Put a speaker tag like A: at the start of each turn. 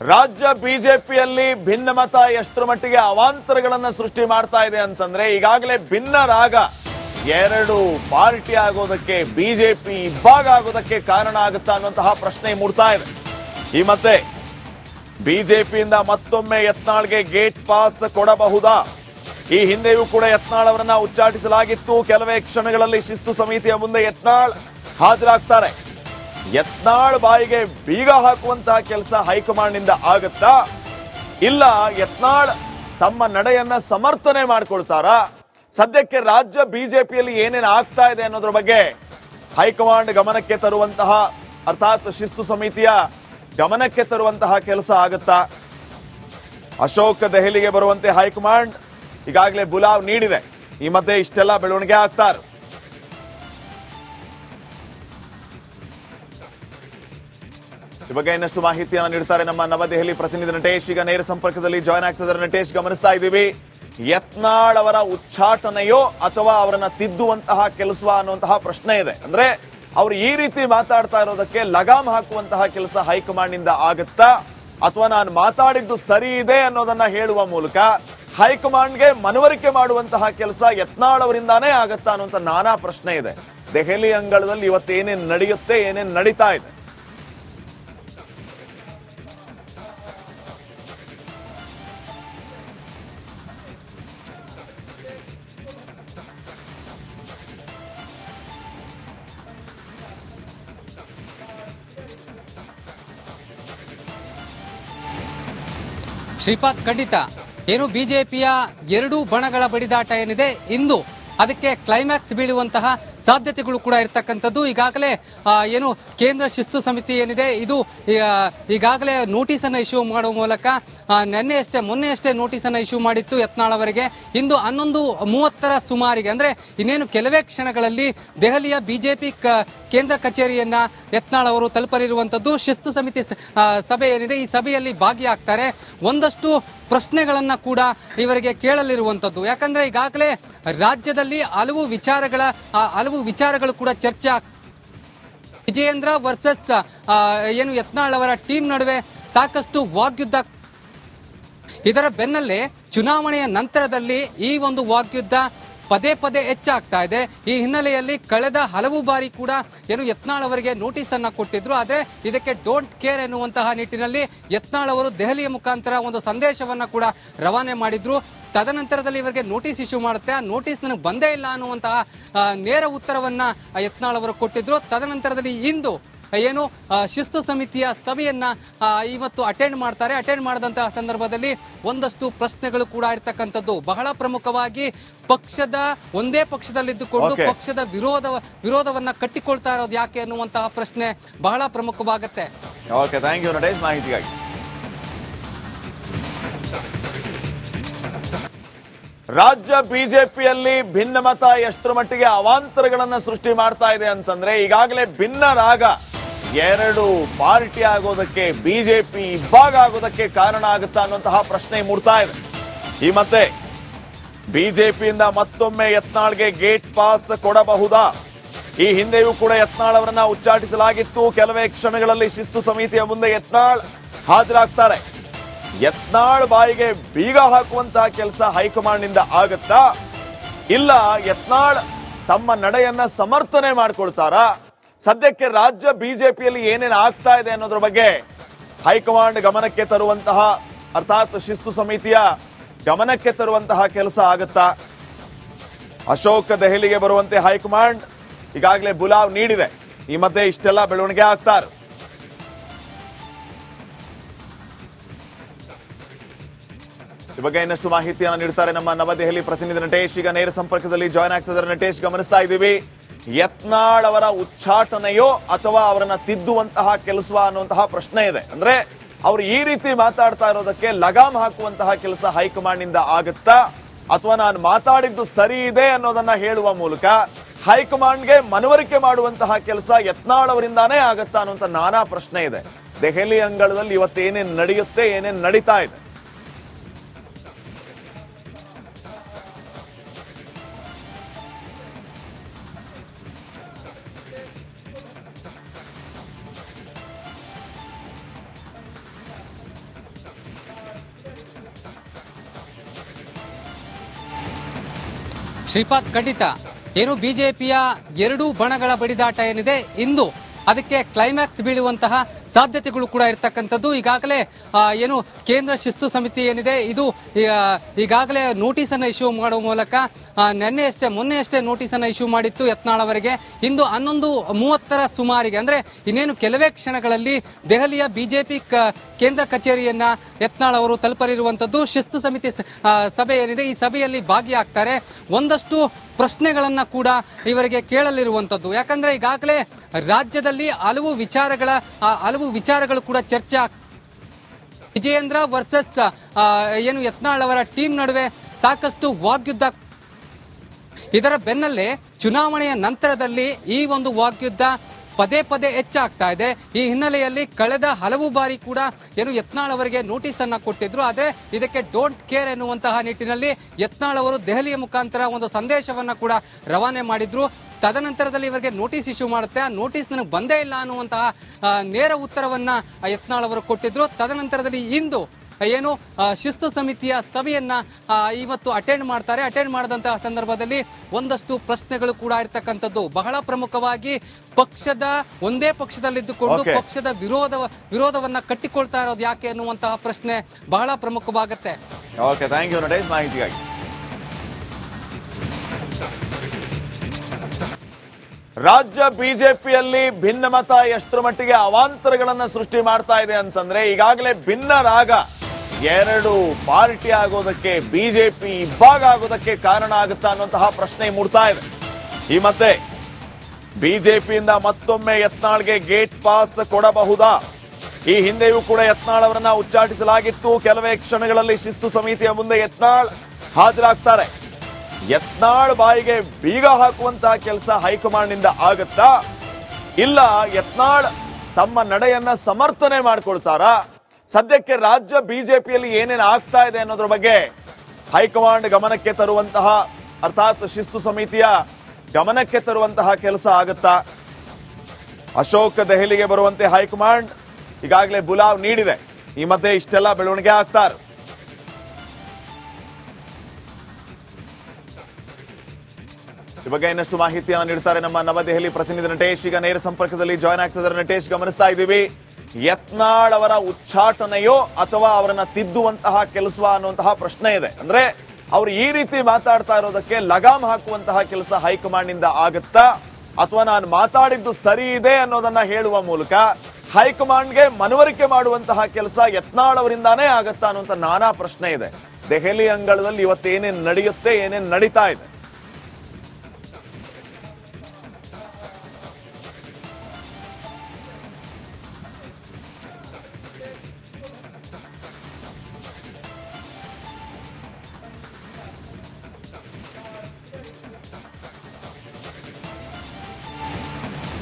A: ರಾಜ್ಯ ಬಿಜೆಪಿಯಲ್ಲಿ ಭಿನ್ನಮತ ಎಷ್ಟರ ಮಟ್ಟಿಗೆ ಅವಾಂತರಗಳನ್ನು ಸೃಷ್ಟಿ ಮಾಡ್ತಾ ಇದೆ ಅಂತಂದ್ರೆ ಈಗಾಗಲೇ ಭಿನ್ನ ರಾಗ ಎರಡು ಪಾರ್ಟಿ ಆಗೋದಕ್ಕೆ ಬಿಜೆಪಿ ಇಬ್ಬಾಗ ಆಗೋದಕ್ಕೆ ಕಾರಣ ಆಗುತ್ತಾ ಅನ್ನುವಂತಹ ಪ್ರಶ್ನೆ ಮೂಡ್ತಾ ಇದೆ. ಈ ಮತ್ತೆ ಬಿಜೆಪಿಯಿಂದ ಮತ್ತೊಮ್ಮೆ ಯತ್ನಾಳ್ಗೆ ಗೇಟ್ ಪಾಸ್ ಕೊಡಬಹುದಾ? ಈ ಹಿಂದೆಯೂ ಕೂಡ ಯತ್ನಾಳ್ ಅವರನ್ನ ಉಚ್ಚಾಟಿಸಲಾಗಿತ್ತು. ಕೆಲವೇ ಕ್ಷಣಗಳಲ್ಲಿ ಶಿಸ್ತು ಸಮಿತಿಯ ಮುಂದೆ ಯತ್ನಾಳ್ ಹಾಜರಾಗ್ತಾರೆ. ಯತ್ನಾಳ್ ಬಾಯಿಗೆ ಬೀಗ ಹಾಕುವಂತಹ ಕೆಲಸ ಹೈಕಮಾಂಡ್ನಿಂದ ಆಗುತ್ತಾ? ಇಲ್ಲ, ಯತ್ನಾಳ್ ತಮ್ಮ ನಡೆಯನ್ನ ಸಮರ್ಥನೆ ಮಾಡ್ಕೊಳ್ತಾರಾ? ಸದ್ಯಕ್ಕೆ ರಾಜ್ಯ ಬಿಜೆಪಿಯಲ್ಲಿ ಏನೇನು ಆಗ್ತಾ ಇದೆ ಅನ್ನೋದ್ರ ಬಗ್ಗೆ ಹೈಕಮಾಂಡ್ ಗಮನಕ್ಕೆ ತರುವಂತಹ, ಅರ್ಥಾತ್ ಶಿಸ್ತು ಸಮಿತಿಯ ಗಮನಕ್ಕೆ ತರುವಂತಹ ಕೆಲಸ ಆಗುತ್ತಾ? ಅಶೋಕ್ ದೆಹಲಿಗೆ ಬರುವಂತೆ ಹೈಕಮಾಂಡ್ ಈಗಾಗಲೇ ಬುಲಾವ್ ನೀಡಿದೆ. ಈ ಮಧ್ಯೆ ಇಷ್ಟೆಲ್ಲ ಬೆಳವಣಿಗೆ ಆಗ್ತಾರೆ ಈ ಬಗ್ಗೆ ಇನ್ನಷ್ಟು ಮಾಹಿತಿಯನ್ನು ನೀಡುತ್ತಾರೆ ನಮ್ಮ ನವದೆಹಲಿ ಪ್ರತಿನಿಧಿ ನಟೇಶ್. ಈಗ ನೇರ ಸಂಪರ್ಕದಲ್ಲಿ ಜಾಯ್ನ್ ಆಗ್ತಿದ್ದಾರೆ ನಟೇಶ್, ಗಮನಿಸ್ತಾ ಇದ್ದೀವಿ. ಯತ್ನಾಳ್ ಅವರ ಉಚ್ಚಾಟನೆಯೋ ಅಥವಾ ಅವರನ್ನ ತಿದ್ದುವಂತಹ ಕೆಲಸ ಅನ್ನುವಂತಹ ಪ್ರಶ್ನೆ ಇದೆ. ಅಂದ್ರೆ ಅವರು ಈ ರೀತಿ ಮಾತಾಡ್ತಾ ಇರೋದಕ್ಕೆ ಲಗಾಮ್ ಹಾಕುವಂತಹ ಕೆಲಸ ಹೈಕಮಾಂಡ್ನಿಂದ ಆಗುತ್ತಾ? ಅಥವಾ ನಾನು ಮಾತಾಡಿದ್ದು ಸರಿ ಇದೆ ಅನ್ನೋದನ್ನ ಹೇಳುವ ಮೂಲಕ ಹೈಕಮಾಂಡ್ಗೆ ಮನವರಿಕೆ ಮಾಡುವಂತಹ ಕೆಲಸ ಯತ್ನಾಳ್ ಅವರಿಂದಾನೇ ಆಗತ್ತಾ ಅನ್ನುವಂಥ ನಾನಾ ಪ್ರಶ್ನೆ ಇದೆ. ದೆಹಲಿ ಅಂಗಳದಲ್ಲಿ ಇವತ್ತೇನೇನ್ ನಡೆಯುತ್ತೆ, ಏನೇನ್ ನಡೀತಾ ಇದೆ?
B: ಶ್ರೀಪಾದ್ ಖಂಡಿತ. ಏನು ಬಿಜೆಪಿಯ ಎರಡೂ ಬಣಗಳ ಬಡಿದಾಟ ಏನಿದೆ? ಇಂದು ಅದಕ್ಕೆ ಕ್ಲೈಮ್ಯಾಕ್ಸ್ ಬೀಳುವಂತಹ ಸಾಧ್ಯತೆಗಳು ಕೂಡ ಇರತಕ್ಕಂಥದ್ದು. ಈಗಾಗಲೇ ಏನು ಕೇಂದ್ರ ಶಿಸ್ತು ಸಮಿತಿ ಏನಿದೆ, ಇದು ಈಗಾಗಲೇ ನೋಟಿಸ್ ಅನ್ನು ಇಶ್ಯೂ ಮಾಡುವ ಮೂಲಕ ನಿನ್ನೆಯಷ್ಟೇ ಮೊನ್ನೆಯಷ್ಟೇ ನೋಟಿಸ್ ಅನ್ನು ಇಶ್ಯೂ ಮಾಡಿತ್ತು ಯತ್ನಾಳ್ ಅವರಿಗೆ. ಇಂದು ಹನ್ನೊಂದು ಮೂವತ್ತರ ಸುಮಾರಿಗೆ, ಅಂದ್ರೆ ಇನ್ನೇನು ಕೆಲವೇ ಕ್ಷಣಗಳಲ್ಲಿ ದೆಹಲಿಯ ಬಿಜೆಪಿ ಕೇಂದ್ರ ಕಚೇರಿಯನ್ನ ಯತ್ನಾಳ್ ಅವರು ತಲುಪಲಿರುವಂತದ್ದು ಶಿಸ್ತು ಸಮಿತಿ ಸಭೆ ಏನಿದೆ, ಈ ಸಭೆಯಲ್ಲಿ ಭಾಗಿಯಾಗ್ತಾರೆ. ಒಂದಷ್ಟು ಪ್ರಶ್ನೆಗಳನ್ನ ಕೂಡ ಇವರಿಗೆ ಕೇಳಲಿರುವಂತದ್ದು. ಯಾಕಂದ್ರೆ ಈಗಾಗಲೇ ರಾಜ್ಯದಲ್ಲಿ ಹಲವು ವಿಚಾರಗಳ ಹಲವು ವಿಚಾರಗಳು ಕೂಡ ಚರ್ಚೆ ವಿಜಯೇಂದ್ರ ವರ್ಸಸ್ ಏನು ಯತ್ನಾಳ್ ಅವರ ಟೀಮ್ ನಡುವೆ ಸಾಕಷ್ಟು ವಾಗ್ಯುದ್ಧ ಇದರ ಬೆನ್ನಲ್ಲೇ ಚುನಾವಣೆಯ ನಂತರದಲ್ಲಿ ಈ ಒಂದು ವಾಗ್ಯುದ್ಧ ಪದೇ ಪದೇ ಹೆಚ್ಚಾಗ್ತಾ ಇದೆ. ಈ ಹಿನ್ನೆಲೆಯಲ್ಲಿ ಕಳೆದ ಹಲವು ಬಾರಿ ಕೂಡ ಏನು ಯತ್ನಾಳ್ ಅವರಿಗೆ ನೋಟಿಸ್ ಅನ್ನ ಕೊಟ್ಟಿದ್ರು. ಆದ್ರೆ ಇದಕ್ಕೆ ಡೋಂಟ್ ಕೇರ್ ಎನ್ನುವಂತಹ ನಿಟ್ಟಿನಲ್ಲಿ ಯತ್ನಾಳ್ ಅವರು ದೆಹಲಿಯ ಮುಖಾಂತರ ಒಂದು ಸಂದೇಶವನ್ನ ಕೂಡ ರವಾನೆ ಮಾಡಿದ್ರು. ತದನಂತರದಲ್ಲಿ ಇವರಿಗೆ ನೋಟಿಸ್ ಇಶ್ಯೂ ಮಾಡುತ್ತೆ. ಆ ನೋಟಿಸ್ ನನಗೆ ಬಂದೇ ಇಲ್ಲ ಅನ್ನುವಂತಹ ನೇರ ಉತ್ತರವನ್ನ ಯತ್ನಾಳ್ ಅವರು ಕೊಟ್ಟಿದ್ರು. ತದನಂತರದಲ್ಲಿ ಇಂದು ಏನು ಶಿಸ್ತು ಸಮಿತಿಯ ಸಭೆಯನ್ನ ಇವತ್ತು ಅಟೆಂಡ್ ಮಾಡ್ತಾರೆ. ಅಟೆಂಡ್ ಮಾಡಿದಂತಹ ಸಂದರ್ಭದಲ್ಲಿ ಒಂದಷ್ಟು ಪ್ರಶ್ನೆಗಳು ಕೂಡ ಇರ್ತಕ್ಕಂಥದ್ದು. ಬಹಳ ಪ್ರಮುಖವಾಗಿ ಪಕ್ಷದ ಒಂದೇ ಪಕ್ಷದಲ್ಲಿದ್ದುಕೊಂಡು. ಪಕ್ಷದ ವಿರೋಧ ವಿರೋಧವನ್ನ ಕಟ್ಟಿಕೊಳ್ತಾ ಇರೋದು ಯಾಕೆ ಅನ್ನುವಂತಹ ಪ್ರಶ್ನೆ ಬಹಳ ಪ್ರಮುಖವಾಗುತ್ತೆ.
A: ಓಕೆ ಥ್ಯಾಂಕ್ ಯು ನಟೇಶ್ ಮಾಹಿತಿಗಾಗಿ. ರಾಜ್ಯ ಬಿಜೆಪಿಯಲ್ಲಿ ಭಿನ್ನಮತ ಎಷ್ಟರ ಮಟ್ಟಿಗೆ ಅವಾಂತರಗಳನ್ನು ಸೃಷ್ಟಿ ಮಾಡ್ತಾ ಇದೆ ಅಂತಂದ್ರೆ ಈಗಾಗಲೇ ಭಿನ್ನ ರಾಗ ಎರಡು ಪಾರ್ಟಿ ಆಗೋದಕ್ಕೆ ಬಿಜೆಪಿ ಇಬ್ಬಾಗ ಆಗೋದಕ್ಕೆ ಕಾರಣ ಆಗುತ್ತಾ ಅನ್ನುವಂತಹ ಪ್ರಶ್ನೆ ಮೂಡ್ತಾ ಇದೆ. ಈ ಮತ್ತೆ ಬಿಜೆಪಿಯಿಂದ ಮತ್ತೊಮ್ಮೆ ಯತ್ನಾಳ್ಗೆ ಗೇಟ್ ಪಾಸ್ ಕೊಡಬಹುದಾ? ಈ ಹಿಂದೆಯೂ ಕೂಡ ಯತ್ನಾಳ್ ಅವರನ್ನ ಉಚ್ಚಾಟಿಸಲಾಗಿತ್ತು. ಕೆಲವೇ ಕ್ಷಣಗಳಲ್ಲಿ ಶಿಸ್ತು ಸಮಿತಿಯ ಮುಂದೆ ಯತ್ನಾಳ್ ಹಾಜರಾಗ್ತಾರೆ. ಯತ್ನಾಳ್ ಬಾಯಿಗೆ ಬೀಗ ಹಾಕುವಂತಹ ಕೆಲಸ ಹೈಕಮಾಂಡ್ನಿಂದ ಆಗುತ್ತಾ? ಇಲ್ಲ, ಯತ್ನಾಳ್ ತಮ್ಮ ನಡೆಯನ್ನ ಸಮರ್ಥನೆ ಮಾಡ್ಕೊಳ್ತಾರಾ? ಸದ್ಯಕ್ಕೆ ರಾಜ್ಯ ಬಿಜೆಪಿಯಲ್ಲಿ ಏನೇನು ಆಗ್ತಾ ಇದೆ ಅನ್ನೋದ್ರ ಬಗ್ಗೆ ಹೈಕಮಾಂಡ್ ಗಮನಕ್ಕೆ ತರುವಂತಹ, ಅರ್ಥಾತ್ ಶಿಸ್ತು ಸಮಿತಿಯ ಗಮನಕ್ಕೆ ತರುವಂತಹ ಕೆಲಸ ಆಗುತ್ತಾ? ಅಶೋಕ್ ದೆಹಲಿಗೆ ಬರುವಂತೆ ಹೈಕಮಾಂಡ್ ಈಗಾಗಲೇ ಬುಲಾವ್ ನೀಡಿದೆ. ಈ ಮಧ್ಯೆ ಇಷ್ಟೆಲ್ಲ ಬೆಳವಣಿಗೆ ಆಗ್ತಾರೆ ಈ ಬಗ್ಗೆ ಇನ್ನಷ್ಟು ಮಾಹಿತಿಯನ್ನು ನೀಡ್ತಾರೆ ನಮ್ಮ ನವದೆಹಲಿ ಪ್ರತಿನಿಧಿ ನಟೇಶ್. ಈಗ ನೇರ ಸಂಪರ್ಕದಲ್ಲಿ ಜಾಯ್ನ್ ಆಗ್ತಿದ್ದಾರೆ ನಟೇಶ್, ಗಮನಿಸ್ತಾ ಇದ್ದೀವಿ. ಯತ್ನಾಳ್ ಅವರ ಉಚ್ಚಾಟನೆಯೋ ಅಥವಾ ಅವರನ್ನ ತಿದ್ದುವಂತಹ ಕೆಲಸವ ಅನ್ನುವಂತಹ ಪ್ರಶ್ನೆ ಇದೆ. ಅಂದ್ರೆ ಅವ್ರು ಈ ರೀತಿ ಮಾತಾಡ್ತಾ ಇರೋದಕ್ಕೆ ಲಗಾಮ್ ಹಾಕುವಂತಹ ಕೆಲಸ ಹೈಕಮಾಂಡ್ನಿಂದ ಆಗುತ್ತಾ? ಅಥವಾ ನಾನು ಮಾತಾಡಿದ್ದು ಸರಿ ಇದೆ ಅನ್ನೋದನ್ನ ಹೇಳುವ ಮೂಲಕ ಹೈಕಮಾಂಡ್ಗೆ ಮನವರಿಕೆ ಮಾಡುವಂತಹ ಕೆಲಸ ಯತ್ನಾಳ್ ಅವರಿಂದಾನೇ ಆಗತ್ತಾ ಅನ್ನುವಂತ ನಾನಾ ಪ್ರಶ್ನೆ ಇದೆ. ದೆಹಲಿ ಅಂಗಳದಲ್ಲಿ ಇವತ್ತೇನೇನ್ ನಡೆಯುತ್ತೆ, ಏನೇನ್ ನಡೀತಾ ಇದೆ?
B: ಶ್ರೀಪಾದ್ ಖಂಡಿತ. ಏನು ಬಿಜೆಪಿಯ ಎರಡೂ ಬಣಗಳ ಬಡಿದಾಟ ಏನಿದೆ, ಇಂದು ಅದಕ್ಕೆ ಕ್ಲೈಮ್ಯಾಕ್ಸ್ ಬೀಳುವಂತಹ ಸಾಧ್ಯತೆಗಳು ಕೂಡ ಇರತಕ್ಕಂಥದ್ದು. ಈಗಾಗಲೇ ಏನು ಕೇಂದ್ರ ಶಿಸ್ತು ಸಮಿತಿ ಏನಿದೆ, ಇದು ಈಗಾಗಲೇ ನೋಟಿಸ್ ಅನ್ನು ಇಶ್ಯೂ ಮಾಡುವ ಮೂಲಕ ನಿನ್ನೆಯಷ್ಟೇ ಮೊನ್ನೆಯಷ್ಟೇ ನೋಟಿಸ್ ಅನ್ನು ಇಶ್ಯೂ ಮಾಡಿತ್ತು ಯತ್ನಾಳ್ ಅವರಿಗೆ ಇಂದು ಹನ್ನೊಂದು ಮೂವತ್ತರ ಸುಮಾರಿಗೆ. ಅಂದ್ರೆ ಇನ್ನೇನು ಕೆಲವೇ ಕ್ಷಣಗಳಲ್ಲಿ ದೆಹಲಿಯ ಬಿಜೆಪಿ ಕೇಂದ್ರ ಕಚೇರಿಯನ್ನ ಯತ್ನಾಳ್ ಅವರು ತಲುಪಲಿರುವಂತದ್ದು ಶಿಸ್ತು ಸಮಿತಿ ಸಭೆ ಏನಿದೆ ಈ ಸಭೆಯಲ್ಲಿ ಭಾಗಿಯಾಗ್ತಾರೆ. ಒಂದಷ್ಟು ಪ್ರಶ್ನೆಗಳನ್ನ ಕೂಡ ಇವರಿಗೆ ಕೇಳಲಿರುವಂತದ್ದು ಯಾಕಂದ್ರೆ ಈಗಾಗಲೇ ರಾಜ್ಯದಲ್ಲಿ ಹಲವು ವಿಚಾರಗಳ ಹಲವು ವಿಚಾರಗಳು ಕೂಡ ಚರ್ಚೆ ವಿಜಯೇಂದ್ರ ವರ್ಸಸ್ ಏನು ಯತ್ನಾಳ್ ಅವರ ಟೀಮ್ ನಡುವೆ ಸಾಕಷ್ಟು ವಾಗ್ಯುದ್ಧ ಇದರ ಬೆನ್ನಲ್ಲೇ ಚುನಾವಣೆಯ ನಂತರದಲ್ಲಿ ಈ ಒಂದು ವಾಗ್ಯುದ್ಧ ಪದೇ ಪದೇ ಹೆಚ್ಚಾಗ್ತಾ ಇದೆ. ಈ ಹಿನ್ನೆಲೆಯಲ್ಲಿ ಕಳೆದ ಹಲವು ಬಾರಿ ಕೂಡ ಏನು ಯತ್ನಾಳ್ ಅವರಿಗೆ ನೋಟಿಸ್ ಅನ್ನ ಕೊಟ್ಟಿದ್ರು. ಆದ್ರೆ ಇದಕ್ಕೆ ಡೋಂಟ್ ಕೇರ್ ಎನ್ನುವಂತಹ ನಿಟ್ಟಿನಲ್ಲಿ ಯತ್ನಾಳ್ ಅವರು ದೆಹಲಿಯ ಮುಖಾಂತರ ಒಂದು ಸಂದೇಶವನ್ನ ಕೂಡ ರವಾನೆ ಮಾಡಿದ್ರು. ತದನಂತರದಲ್ಲಿ ಇವರಿಗೆ ನೋಟಿಸ್ ಇಶ್ಯೂ ಮಾಡುತ್ತೆ. ಆ ನೋಟಿಸ್ ನನಗೆ ಬಂದೇ ಇಲ್ಲ ಅನ್ನುವಂತಹ ನೇರ ಉತ್ತರವನ್ನ ಯತ್ನಾಳ್ ಅವರು ಕೊಟ್ಟಿದ್ರು. ತದನಂತರದಲ್ಲಿ ಇಂದು ಏನು ಶಿಸ್ತು ಸಮಿತಿಯ ಸಭೆಯನ್ನ ಇವತ್ತು ಅಟೆಂಡ್ ಮಾಡ್ತಾರೆ. ಅಟೆಂಡ್ ಮಾಡಿದಂತಹ ಸಂದರ್ಭದಲ್ಲಿ ಒಂದಷ್ಟು ಪ್ರಶ್ನೆಗಳು ಕೂಡ ಇರ್ತಕ್ಕಂಥದ್ದು. ಬಹಳ ಪ್ರಮುಖವಾಗಿ ಪಕ್ಷದ ಒಂದೇ ಪಕ್ಷದಲ್ಲಿದ್ದುಕೊಂಡು. ಪಕ್ಷದ ವಿರೋಧ ವಿರೋಧವನ್ನ ಕಟ್ಟಿಕೊಳ್ತಾ ಇರೋದು ಯಾಕೆ ಅನ್ನುವಂತಹ ಪ್ರಶ್ನೆ ಬಹಳ ಪ್ರಮುಖವಾಗುತ್ತೆ.
A: ಓಕೆ ಥ್ಯಾಂಕ್ ಯು ನಟೇಶ್ ಮಾಹಿತಿಗಾಗಿ. ರಾಜ್ಯ ಬಿಜೆಪಿಯಲ್ಲಿ ಭಿನ್ನಮತ ಎಷ್ಟರ ಮಟ್ಟಿಗೆ ಅವಾಂತರಗಳನ್ನು ಸೃಷ್ಟಿ ಮಾಡ್ತಾ ಇದೆ ಅಂತಂದ್ರೆ ಈಗಾಗಲೇ ಭಿನ್ನರಾಗ ಎರಡು ಪಾರ್ಟಿ ಆಗೋದಕ್ಕೆ ಬಿಜೆಪಿ ಇಬ್ಬಾಗ ಆಗೋದಕ್ಕೆ ಕಾರಣ ಆಗುತ್ತಾ ಅನ್ನುವಂತಹ ಪ್ರಶ್ನೆ ಮೂಡ್ತಾ ಇದೆ. ಈ ಮತ್ತೆ ಬಿಜೆಪಿಯಿಂದ ಮತ್ತೊಮ್ಮೆ ಯತ್ನಾಳ್ಗೆ ಗೇಟ್ ಪಾಸ್ ಕೊಡಬಹುದಾ? ಈ ಹಿಂದೆಯೂ ಕೂಡ ಯತ್ನಾಳ್ ಅವರನ್ನ ಉಚ್ಚಾಟಿಸಲಾಗಿತ್ತು. ಕೆಲವೇ ಕ್ಷಣಗಳಲ್ಲಿ ಶಿಸ್ತು ಸಮಿತಿಯ ಮುಂದೆ ಯತ್ನಾಳ್ ಹಾಜರಾಗ್ತಾರೆ. ಯತ್ನಾಳ್ ಬಾಯಿಗೆ ಬೀಗ ಹಾಕುವಂತಹ ಕೆಲಸ ಹೈಕಮಾಂಡ್ನಿಂದ ಆಗತ್ತಾ? ಇಲ್ಲ, ಯತ್ನಾಳ್ ತಮ್ಮ ನಡೆಯನ್ನ ಸಮರ್ಥನೆ ಮಾಡ್ಕೊಳ್ತಾರಾ? ಸದ್ಯಕ್ಕೆ ರಾಜ್ಯ ಬಿಜೆಪಿಯಲ್ಲಿ ಏನೇನು ಆಗ್ತಾ ಇದೆ ಅನ್ನೋದ್ರ ಬಗ್ಗೆ ಹೈಕಮಾಂಡ್ ಗಮನಕ್ಕೆ ತರುವಂತಹ, ಅರ್ಥಾತ್ ಶಿಸ್ತು ಸಮಿತಿಯ ಗಮನಕ್ಕೆ ತರುವಂತಹ ಕೆಲಸ ಆಗುತ್ತಾ? ಅಶೋಕ್ ದೆಹಲಿಗೆ ಬರುವಂತೆ ಹೈಕಮಾಂಡ್ ಈಗಾಗಲೇ ಬುಲಾವ್ ನೀಡಿದೆ. ಈ ಮಧ್ಯೆ ಇಷ್ಟೆಲ್ಲ ಬೆಳವಣಿಗೆ ಆಗ್ತಾರ ಈ ಬಗ್ಗೆ ಇನ್ನಷ್ಟು ಮಾಹಿತಿಯನ್ನು ನೀಡ್ತಾರೆ ನಮ್ಮ ನವದೆಹಲಿ ಪ್ರತಿನಿಧಿ ನಟೇಶ್. ಈಗ ನೇರ ಸಂಪರ್ಕದಲ್ಲಿ ಜಾಯ್ನ್ ಆಗ್ತಿದ್ದಾರೆ ನಟೇಶ್, ಗಮನಿಸ್ತಾ ಇದ್ದೀವಿ. ಯತ್ನಾಳ್ ಅವರ ಉಚ್ಚಾಟನೆಯೋ ಅಥವಾ ಅವರನ್ನ ತಿದ್ದುವಂತಹ ಕೆಲಸ ಅನ್ನುವಂತಹ ಪ್ರಶ್ನೆ ಇದೆ. ಅಂದ್ರೆ ಅವ್ರು ಈ ರೀತಿ ಮಾತಾಡ್ತಾ ಇರೋದಕ್ಕೆ ಲಗಾಮ್ ಹಾಕುವಂತಹ ಕೆಲಸ ಹೈಕಮಾಂಡ್ನಿಂದ ಆಗುತ್ತಾ? ಅಥವಾ ನಾನು ಮಾತಾಡಿದ್ದು ಸರಿ ಇದೆ ಅನ್ನೋದನ್ನ ಹೇಳುವ ಮೂಲಕ ಹೈಕಮಾಂಡ್ಗೆ ಮನವರಿಕೆ ಮಾಡುವಂತಹ ಕೆಲಸ ಯತ್ನಾಳ್ ಅವರಿಂದಾನೇ ಆಗತ್ತಾ ಅನ್ನುವಂಥ ನಾನಾ ಪ್ರಶ್ನೆ ಇದೆ. ದೆಹಲಿ ಅಂಗಳದಲ್ಲಿ ಇವತ್ತೇನೇನ್ ನಡೆಯುತ್ತೆ, ಏನೇನ್ ನಡೀತಾ ಇದೆ?